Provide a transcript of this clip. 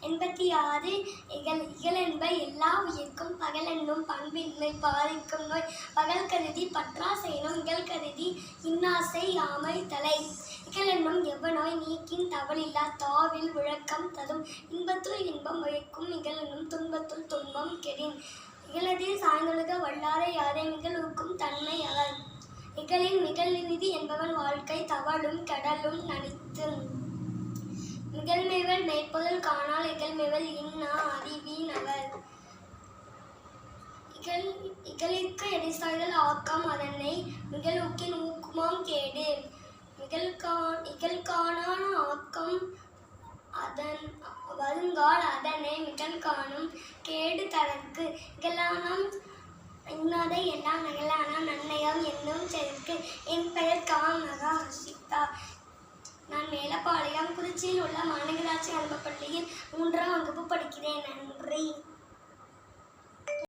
எண்பத்தி ஆறு இகல் இகலென்ப எல்லா உயிர்க்கும் பகலென்னும் பண்பின்மை பாதிக்கும் நோய். பகல் கருதி பற்றாசைனும் இகல் கருதி இன்னாசை யாமை தலை. இகழென்னும் எவ்வனோய் நீக்கின் தவளில்லா தாவில் விளக்கம் தரும். இன்பத்துள் இன்பம் உழைக்கும் இகலென்னும் துன்பத்துள் துன்பம் கெடின். இகழதில் சாய்ந்தொழுக வல்லாரை யாரை மிகழுக்கும் தன்மை அவர் இகழின் நிகழ்நிதி என்பவன் வாழ்க்கை தவளும் கடலும் நனித்தும். நிகழ்மைவல் மேற்பொருள் காணால் இகழ்மைவல் இன்னா அறிவீன் அவர் இகழ் இகழிற்கு எடிசாய்தல் ஆக்கம் அதனை மிகழுக்கின் ஊக்குமாம் கேடு. இகழ்கான் இகழ்காணான ஆக்கம் அதன் வருங்கால் அதனை மிகழ்காணும் கேடு தரக்கு இகழானம் இன்னாதை எல்லாம் நகலான நன்னயம் என்னும் செருக்கு. என் பெயர் காமகா ஹர்ஷிதா நான் மேலப்பாளையம் குறிச்சியில் ஆரம்ப பள்ளியில் மூன்றாம் வகுப்பு படிக்கிறேன். நன்றி.